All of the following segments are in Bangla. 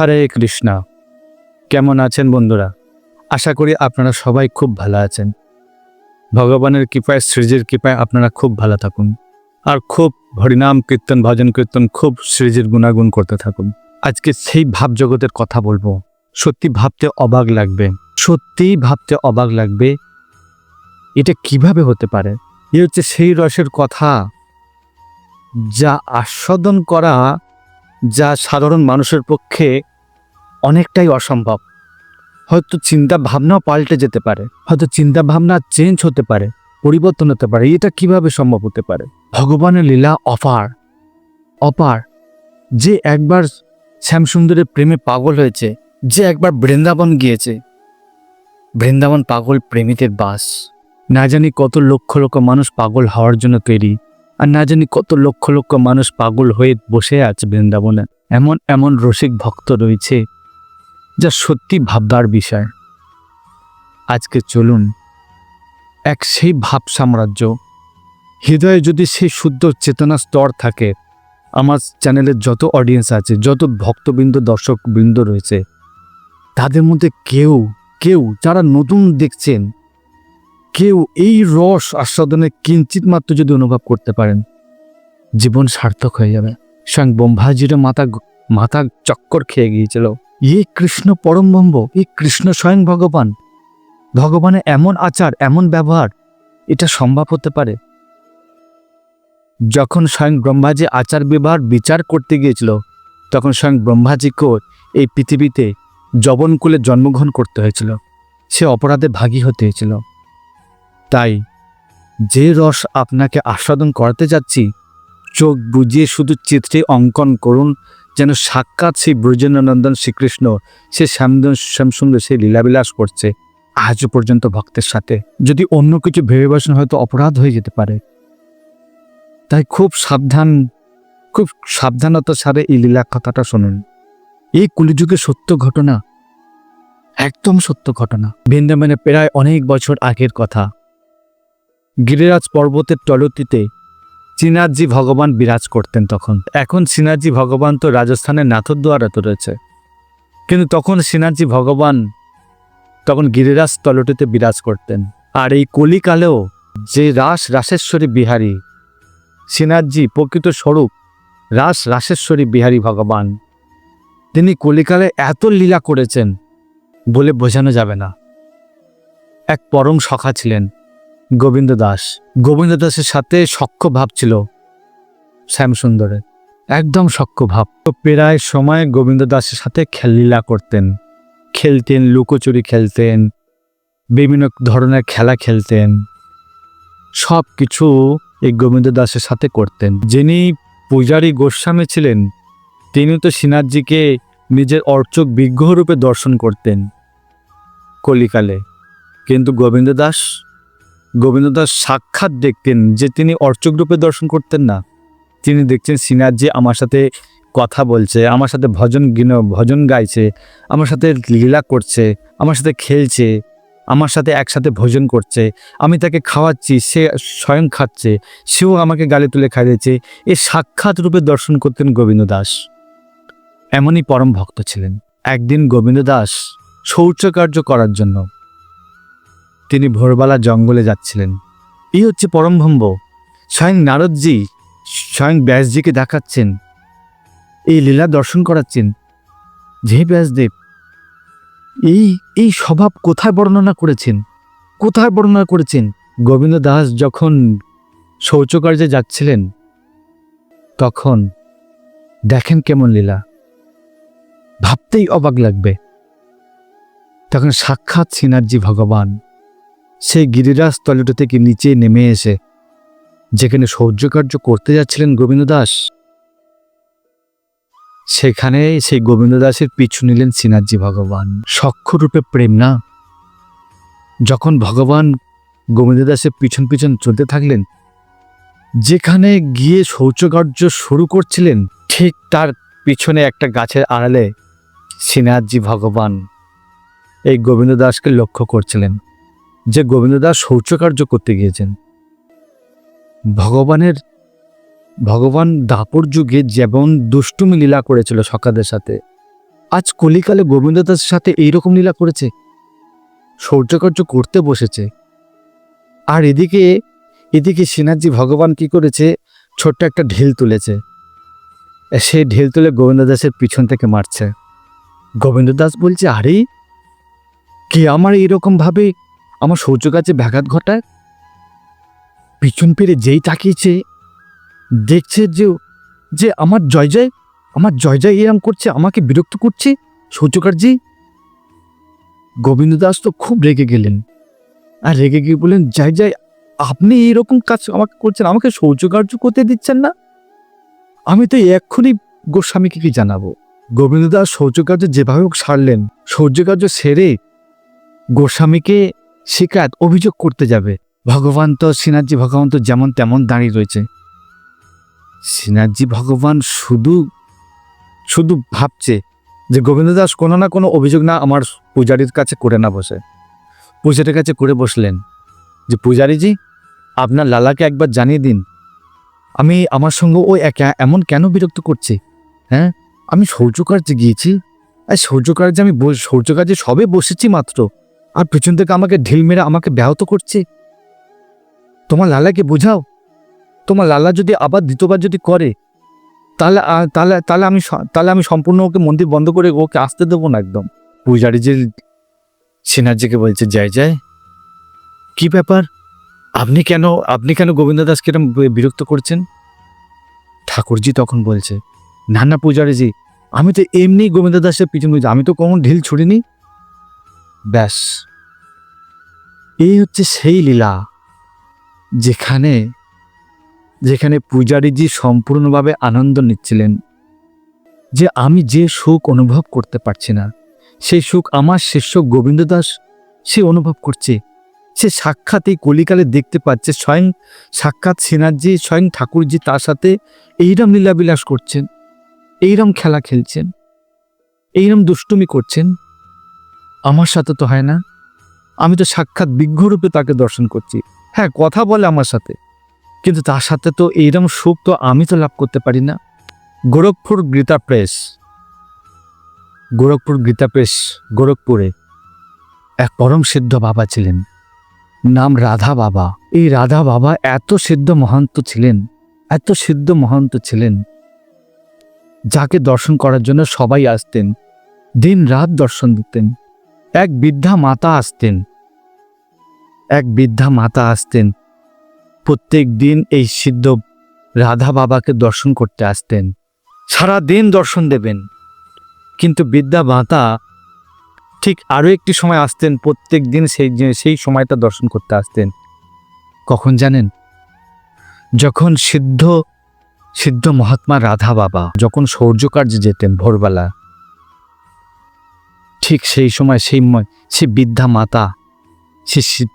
হরে কৃষ্ণা। কেমন আছেন বন্ধুরা? আশা করি আপনারা সবাই খুব ভালো আছেন। ভগবানের কৃপায় শ্রীজির কৃপায় আপনারা খুব ভালো থাকুন। আর খুব হরিনাম কীর্তন, ভজন কীর্তন, খুব শ্রীজির গুণাগুণ করতে থাকুন। আজকে সেই ভাব জগতের কথা বলব। সত্যি ভাবতে অবাক লাগবে। সত্যিই ভাবতে অবাক লাগবে। এটা কীভাবে হতে পারে? এ হচ্ছে সেই রসের কথা যা আস্বাদন করা, যা সাধারণ মানুষের পক্ষে অনেকটাই অসম্ভব। হয়তো চিন্তা ভাবনাও পাল্টে যেতে পারে, হয়তো চিন্তা ভাবনা চেঞ্জ হতে পারে, পরিবর্তন হতে পারে, এটা কীভাবে সম্ভব হতে পারে? ভগবানের লীলা অপার অপার, যে একবার শ্যামসুন্দরের প্রেমে পাগল হয়েছে, যে একবার বৃন্দাবন গিয়েছে। বৃন্দাবন পাগল প্রেমিতের বাস। না জানি কত লক্ষ লক্ষ মানুষ পাগল হওয়ার জন্য তৈরি, আর না জানি কত লক্ষ লক্ষ মানুষ পাগল হয়ে বসে আছে বৃন্দাবনে। এমন এমন রসিক ভক্ত রয়েছে যা সত্যি ভাববার বিষয়। আজকে চলুন এক সেই ভাব সাম্রাজ্য। হৃদয়ে যদি সেই শুদ্ধ চেতনা স্তর থাকে, আমার চ্যানেলের যত অডিয়েন্স আছে, যত ভক্তবৃন্দ, দর্শকবৃন্দ রয়েছে, তাদের মধ্যে কেউ কেউ যারা নতুন দেখছেন, কেউ এই রস আস্বাদনে কিঞ্চিত মাত্র যদি অনুভব করতে পারেন, জীবন সার্থক হয়ে যাবে। স্বয়ং ব্রহ্মাজিরও মাথা মাথা চক্কর খেয়ে গিয়েছিল। এই কৃষ্ণ পরম ব্রহ্ম এই কৃষ্ণ স্বয়ং ভগবান। ভগবানের এমন আচার, এমন ব্যবহার, এটা সম্ভব হতে পারে। যখন স্বয়ং ব্রহ্মাজি আচার ব্যবহার বিচার করতে গিয়েছিল, তখন স্বয়ং ব্রহ্মাজিকেও এই পৃথিবীতে জবনকুলে জন্মগ্রহণ করতে হয়েছিল। সে অপরাধে ভাগী হতে হয়েছিল। তাই যে রস আপনাকে আস্বাদন করাতে যাচ্ছি, চোখ বুজিয়ে শুধু চিত্রে অঙ্কন করুন যেন সাক্ষাৎ সেই ব্রজেন্দ্রনন্দন শ্রীকৃষ্ণ সে শ্যামদন শ্যামসুন্দর সেই লীলাবিলাস করছে, আজও পর্যন্ত ভক্তের সাথে। যদি অন্য কিছু ভেবে বসেন হয়তো অপরাধ হয়ে যেতে পারে। তাই খুব সাবধান, খুব সাবধানতার সারে এই লীলা কথাটা শুনুন। এই কলিযুগে সত্য ঘটনা, একদম সত্য ঘটনা। বৃন্দাবনে প্রায় অনেক বছর আগের কথা। গিরিরাজ পর্বতের তলতিতে চিনাজি ভগবান বিরাজ করতেন তখন। এখন সিনাজি ভগবান তো রাজস্থানের নাথদ্বারাতে রয়েছে। কিন্তু তখন সিনাজি ভগবান তখন গিরিরাজ তলটিতে বিরাজ করতেন। আর এই কলিকালেও যে রাস রাসেশ্বরী বিহারী, সিনাজি প্রকৃত স্বরূপ রাস রাসেশ্বরী বিহারী ভগবান, তিনি কলিকালে এত লীলা করেছেন বলে বোঝানো যাবে না। এক পরম সখা ছিলেন। গোবিন্দ দাস। গোবিন্দ দাসের সাথে সখ্য ভাব ছিল শ্যামসুন্দরের। একদম সখ্য ভাব। তো প্রায় সময় গোবিন্দ দাসের সাথে খেললীলা করতেন। খেলতেন, লুকোচুরি খেলতেন, বিভিন্ন ধরনের খেলা খেলতেন। সব কিছু এই গোবিন্দ দাসের সাথে করতেন। যিনি পূজারী গোস্বামী ছিলেন, তিনি তো সিনাথজিকে নিজের অর্চক বিগ্রহরূপে দর্শন করতেন কলিকালে। কিন্তু গোবিন্দ দাস গোবিন্দ দাস সাক্ষাৎ দেখতেন যে তিনি অর্চক রূপে দর্শন করতেন না। তিনি দেখছেন সিনাথজি আমার সাথে কথা বলছে, আমার সাথে ভজন গিন, ভজন গাইছে, আমার সাথে লীলা করছে, আমার সাথে খেলছে, আমার সাথে একসাথে ভোজন করছে, আমি তাকে খাওয়াচ্ছি, সে স্বয়ং খাচ্ছে, সেও আমাকে গালে তুলে খাইয়েছে এ সাক্ষাৎ রূপে দর্শন করতেন গোবিন্দ দাস এমনই পরম ভক্ত ছিলেন। একদিন গোবিন্দ দাস শৌচকার্য করার জন্য তিনি ভোরবেলা জঙ্গলে যাচ্ছিলেন। এই হচ্ছে পরমভম্ব স্বয়ং নারদজি, স্বয়ং ব্যাসজিকে দেখাচ্ছেন। এই লীলা দর্শন করাচ্ছেন। যে ব্যাসদেব, এই এই স্বভাব কোথায় বর্ণনা করেছেন? কোথায় বর্ণনা করেছেন? গোবিন্দ দাস যখন শৌচকার্যে যাচ্ছিলেন, তখন দেখেন কেমন লীলা। ভাবতেই অবাক লাগবে। তখন সাক্ষাৎ সিনার্জি ভগবান। সেই গিরিরাজ তলটা থেকে নিচে নেমে এসে, যেখানে সৌর্যকার্য করতে যাচ্ছিলেন গোবিন্দ দাস। সেখানে সেই গোবিন্দ দাসের পিছু নিলেন সিনাজি ভগবান। সক্ষরূপে প্রেম না। যখন ভগবান গোবিন্দ দাসের পিছন পিছন চলতে থাকলেন, যেখানে গিয়ে শৌচকার্য শুরু করছিলেন, ঠিক তার পিছনে একটা গাছের আড়ালে সিনাজি ভগবান এই গোবিন্দ দাসকে লক্ষ্য করছিলেন। যে গোবিন্দ দাস শৌচকার্য করতে গিয়েছেন। ভগবানের, ভগবান দাপর যুগে যেমন দুষ্টুমি লীলা করেছিল সকাদের সাথে, আজ কলিকালে গোবিন্দ দাসের সাথে এইরকম লীলা করেছে শৌর্যকার্য করতে বসেছে। আর এদিকে এদিকে সিনাজি ভগবান কি করেছে, ছোট্ট একটা ঢিল তুলেছে। সে ঢিল তুলে গোবিন্দ দাসের পিছন থেকে মারছে। গোবিন্দ দাস বলছে, আরে, কে আমার এরকম ভাবে আমার শৌর্য কাছে ব্যাঘাত ঘটায়, পিছন ফিরে যেই তাকিয়েছে, দেখছে যে যে আমার জয় জয়, আমার জয় জয় এরম করছে, আমাকে বিরক্ত করছে সৌর্যকারজি গোবিন্দ দাস তো খুব রেগে গেলেন। আর রেগে গিয়ে বললেন যাই যাই আপনি এইরকম কাজ আমাকে করছেন, আমাকে শৌচকার্য করতে দিচ্ছেন না? আমি তো এক্ষুনি গোস্বামীকে কি জানাব? গোবিন্দ দাস শৌচকার্য যেভাবে হোক সারলেন শৌর্যকার্য সেরে গোস্বামীকে শিকায়ত অভিযোগ করতে যাবে। ভগবান তো, সিনাজি ভগবান তো যেমন তেমন দাঁড়িয়ে রয়েছে। সিনাজি ভগবান শুধু শুধু ভাবছে যে গোবিন্দ দাস কোনো না কোনো অভিযোগ না আমার পূজারীর কাছে করে না বসে। পূজারির কাছে করে বসলেন যে, পূজারীজি, আপনার লালাকে একবার জানিয়ে দিন। আমি আমার সঙ্গে ও একা এমন কেন বিরক্ত করছে? হ্যাঁ আমি শৌচকার্যে গিয়েছি। আর শৌচকার্যে আমি শৌচকার্যে সবে বসেছি মাত্র। আর পেছন থেকে আমাকে ঢিল মেরে আমাকে ব্যাহত করছে। তোমার লালাকে বোঝাও। তোমার লালা যদি আবার দ্বিতীয়বার যদি করে, তাহলে তাহলে তাহলে আমি তাহলে আমি সম্পূর্ণ ওকে মন্দির বন্ধ করে ওকে আসতে দেবো না একদম। পূজারি যে সিনার্জিকে বলছে, জয় জয়। কি ব্যাপার? আপনি কেন আপনি কেন গোবিন্দ দাসকে এরম বিরক্ত করছেন? ঠাকুরজি তখন বলছে, না না পূজারিজি, আমি তো এমনি গোবিন্দ দাসের পিছনে আমি তো কোনো ঢিল ছুড়িনি। ব্যাস। এই হচ্ছে সেই লীলা, যেখানে যেখানে পূজারীজি সম্পূর্ণভাবে আনন্দ নিচ্ছিলেন যে আমি যে সুখ অনুভব করতে পারছি না, সেই সুখ আমার শিষ্য গোবিন্দ দাস সে অনুভব করছে। সে সাক্ষাৎ এই কলিকালে দেখতে পাচ্ছে, স্বয়ং সাক্ষাৎ সিনাজি, স্বয়ং ঠাকুরজি তার সাথে এইরম লীলাবিলাস করছেন, এইরম খেলা খেলছেন, এইরম দুষ্টুমি করছেন। আমার সাথে তো হয় না। আমি তো সাক্ষাৎ বিঘ্নরূপে তাকে দর্শন করছি। হ্যাঁ কথা বলে আমার সাথে। কিন্তু তার সাথে তো এইরকম সুখ তো আমি তো লাভ করতে পারি না। গোরখপুর গীতা প্রেস। গোরখপুর গীতা প্রেস, গোরখপুরে। এক পরম সিদ্ধ বাবা ছিলেন। নাম রাধা বাবা। এই রাধা বাবা এত সিদ্ধ মহান্ত ছিলেন, এত সিদ্ধ মহান্ত ছিলেন। যাকে দর্শন করার জন্য সবাই আসতেন দিন রাত দর্শন দিতেন। এক বৃদ্ধা মাতা আসতেন। এক বৃদ্ধা মাতা আসতেন। প্রত্যেক দিন এই সিদ্ধ রাধা বাবাকে দর্শন করতে আসতেন। সারা দিন দর্শন দেবেন। কিন্তু বিদ্যা মাতা ঠিক আরও একটি সময় আসতেন, প্রত্যেক দিন সেই সেই সময়টা দর্শন করতে আসতেন। কখন জানেন? যখন সিদ্ধ সিদ্ধ মহাত্মা রাধা বাবা যখন সৌর্যকার্যে যেতেন ভোরবেলা ঠিক সেই সময় সেই সেই বৃদ্ধা মাতা, সে সি-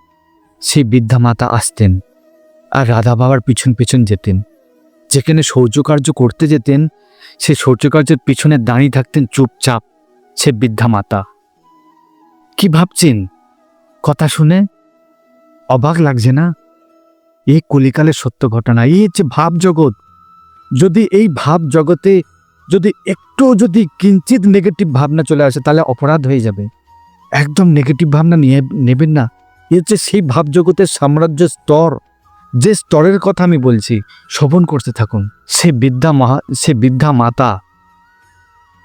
সেই বৃদ্ধা মাতা আসতেন আর রাধা বাবার পিছন পিছন যেতেন। যেখানে শৌচকার্য করতে যেতেন, সে শৌচকার্যের পিছনে দাঁড়িয়ে থাকতেন চুপচাপ সে বৃদ্ধা মাতা। কি ভাবছেন? কথা শুনে অবাক লাগছে না? এই কলিকালের সত্য ঘটনা, এই হচ্ছে ভাব জগৎ যদি এই ভাব জগতে যদি একটু যদি কিঞ্চিত নেগেটিভ ভাবনা চলে আসে, তাহলে অপরাধ হয়ে যাবে। একদম নেগেটিভ ভাবনা নিয়ে নেবেন না। এ হচ্ছে সেই ভাব জগতের সাম্রাজ্য স্তর। যে স্তরের কথা আমি বলছি শোভন করতে থাকুন। সে বিদ্যা মহা, সে বিদ্যা মাতা।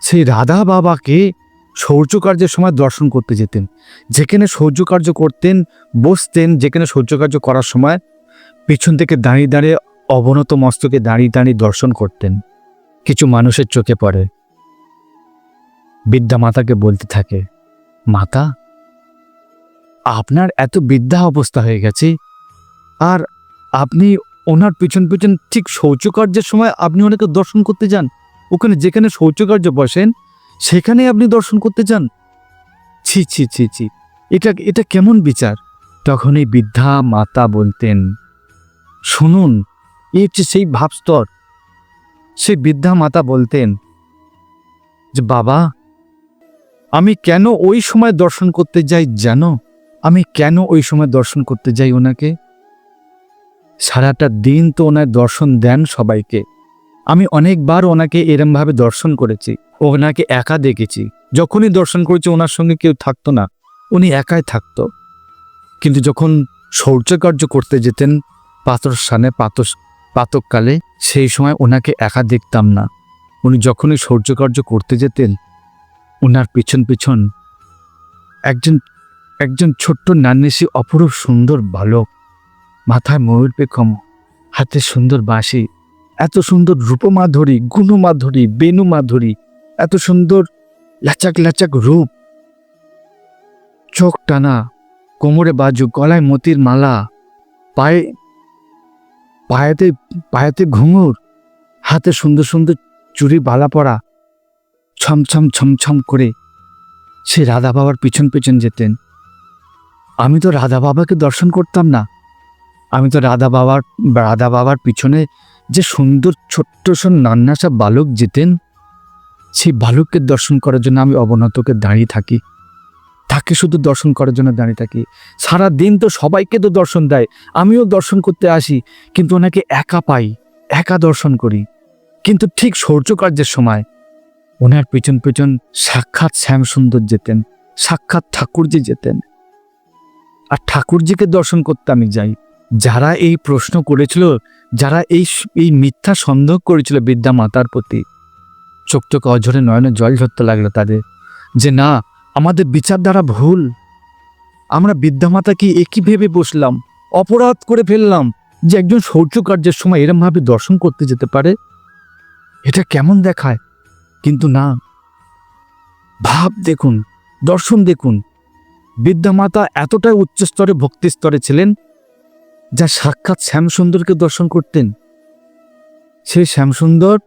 সেই রাধা বাবাকে শৌচকার্যের সময় দর্শন করতে যেতেন। যেখানে শৌচকার্য করতেন, বসতেন, যেখানে শৌচকার্য করার সময় পিছন থেকে দাঁড়িয়ে দাঁড়িয়ে অবনত মস্তকে দাঁড়িয়ে দাঁড়িয়ে দর্শন করতেন। কিছু মানুষের চোখে পড়ে। বিদ্যা মাতাকে বলতে থাকে, মাতা, আপনার এত বিদ্যা অবস্থা হয়ে গেছে। আর আপনি ওনার পিছন পিছন ঠিক শৌচকার্যের সময় আপনি ওনাকে দর্শন করতে যান। ওখানে যেখানে শৌচকার্য বসেন সেখানে আপনি দর্শন করতে যান। ছি ছি ছি ছি, এটা এটা কেমন বিচার? তখন এই বৃদ্ধা মাতা বলতেন, শুনুন এই হচ্ছে সেই ভাবস্তর। সেই বৃদ্ধা মাতা বলতেন, যে বাবা, আমি কেন ওই সময় দর্শন করতে যাই জানো? আমি কেন ওই সময় দর্শন করতে যাই ওনাকে? সারাটা দিন তো ওনার দর্শন দেন সবাইকে। আমি অনেকবার ওনাকে এরমভাবে দর্শন করেছি ওনাকে একা দেখেছি। যখনই দর্শন করেছি, ওনার সঙ্গে কেউ থাকতো না, উনি একাই থাকতো। কিন্তু যখন শৌচকার্য করতে যেতেন, পাথর স্থানে পাতস পাতককালে সেই সময় ওনাকে একা দেখতাম না। উনি যখনই শৌচকার্য করতে যেতেন ওনার পিছন পিছন একজন একজন ছোট্ট নান্নিসি অপরূপ সুন্দর বালক, মাথায় ময়ূর পেখম, হাতে সুন্দর বাঁশি, এত সুন্দর রূপমাধুরী, গুণমাধুরী, বেণুমাধুরী, এত সুন্দর লাচাক লাচাক রূপ। চোখ টানা, কোমরে বাজু, গলায় মতির মালা, পায়ে পায়েতে পায়েতে ঘুঙুর, হাতে সুন্দর সুন্দর চুরি বালা পরা ছমছম ছমছম করে সে রাধা বাবার পিছন পিছন যেতেন। আমি তো রাধা বাবাকে দর্শন করতাম না। আমি তো রাধা বাবার রাধা বাবার পিছনে যে সুন্দর ছোট্ট সব নান্নাসা বালক যেতেন, সেই বালককে দর্শন করার জন্য আমি অবনতকে দাঁড়িয়ে থাকি। তাকে শুধু দর্শন করার জন্য দাঁড়িয়ে থাকি। সারা দিন তো সবাইকে তো দর্শন দেয়, আমিও দর্শন করতে আসি, কিন্তু ওনাকে একা পাই, একা দর্শন করি। কিন্তু ঠিক শৌর্যকার্যের সময় ওনার পিছন পিছন সাক্ষাৎ শ্যামসুন্দর যেতেন, সাক্ষাৎ ঠাকুরজি যেতেন। আর ঠাকুরজিকে দর্শন করতে আমি যাই। যারা এই প্রশ্ন করেছিল, যারা এই এই মিথ্যা সন্দেহ করেছিল বিদ্যা মাতার প্রতি, চোখ চোখ অঝরে নয়নে জল ঝরতে লাগল তাদের, যে না আমাদের বিচার দ্বারা ভুল। আমরা বিদ্যামাতাকে একই ভেবে বসলাম, অপরাধ করে ফেললাম যে একজন শৌর্য কার্যের সময় এরমভাবে দর্শন করতে যেতে পারে? এটা কেমন দেখায়? কিন্তু না। ভাব দেখুন, দর্শন দেখুন। বিদ্যামাতা এতটাই উচ্চ স্তরে ভক্তি স্তরে ছিলেন যা সাক্ষাৎ শ্যামসুন্দরকে দর্শন করতেন। সেই শ্যামসুন্দর,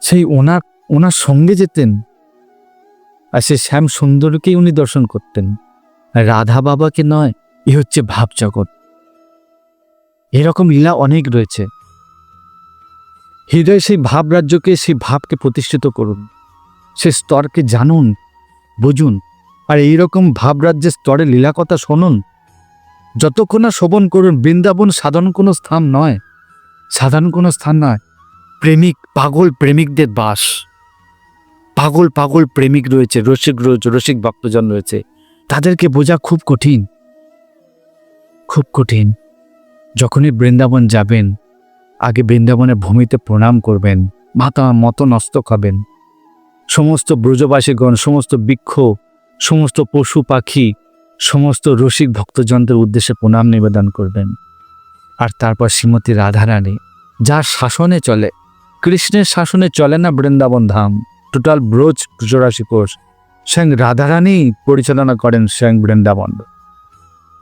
সেই ওনার ওনার সঙ্গে যেতেন। আর সে শ্যাম সুন্দরকেই উনি দর্শন করতেন। রাধা বাবাকে নয়, এ হচ্ছে ভাব জগৎ। এরকম লীলা অনেক রয়েছে। হৃদয় সেই ভাব রাজ্যকে, সেই ভাবকে প্রতিষ্ঠিত করুন। সে স্তরকে জানুন, বুঝুন, আর এইরকম ভাবরাজ্যের স্তরে লীলা কথা শুনুন। যতক্ষণ না শোভন করুন, বৃন্দাবন সাধারণ কোনো স্থান নয়। সাধারণ কোনো স্থান নয়, প্রেমিক, পাগল প্রেমিকদের বাস। পাগল পাগল প্রেমিক রয়েছে, রসিক রসিক ভক্তজন রয়েছে। তাদেরকে বোঝা খুব কঠিন। খুব কঠিন। যখনই বৃন্দাবন যাবেন, আগে বৃন্দাবনের ভূমিতে প্রণাম করবেন, মাথা মত নষ্ট খাবেন। সমস্ত ব্রজবাসীগণ, সমস্ত বৃক্ষ, সমস্ত পশু পাখি, সমস্ত রসিক ভক্তজনদের উদ্দেশ্যে প্রণাম নিবেদন করবেন। আর তারপর শ্রীমতী রাধারানী, যার শাসনে চলে, কৃষ্ণের শাসনে চলে না বৃন্দাবন ধাম? টোটাল ব্রজ চৌরাশি কোষ। স্বয়ং রাধারানী পরিচালনা করেন স্বয়ং বৃন্দাবন।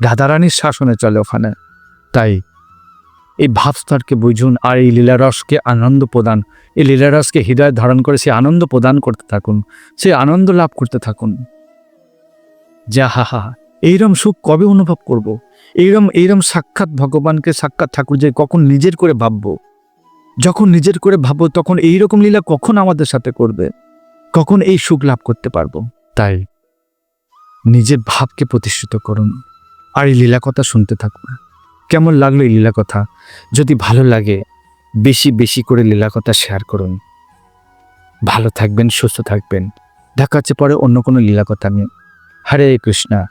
রাধারানীর শাসনে চলে ওখানে। তাই এই ভাবস্তরকে বুঝুন আর এই লীলারসকে আনন্দ প্রদান। এই লীলারসকে হৃদয় ধারণ করে সে আনন্দ প্রদান করতে থাকুন। সে আনন্দ লাভ করতে থাকুন। যা হা হা এইরম সুখ কবে অনুভব করব। এইরম এইরম সাক্ষাৎ ভগবানকে সাক্ষাৎ ঠাকুর যে কখন নিজের করে ভাববো? যখন নিজের করে ভাববো তখন এই রকম লীলা কখন আমাদের সাথে করবে? কখন এই সুখ লাভ করতে পারব? তাই। নিজের ভাবকে প্রতিষ্ঠিত করুন আর এই লীলা কথা শুনতে থাকুন। কেমন লাগল এই লীলা কথা? যদি ভালো লাগে বেশি বেশি করে লীলা কথা শেয়ার করুন। ভালো থাকবেন সুস্থ থাকবেন। দেখা হচ্ছে পরে অন্য কোনো লীলা কথা নিয়ে। হরে কৃষ্ণা।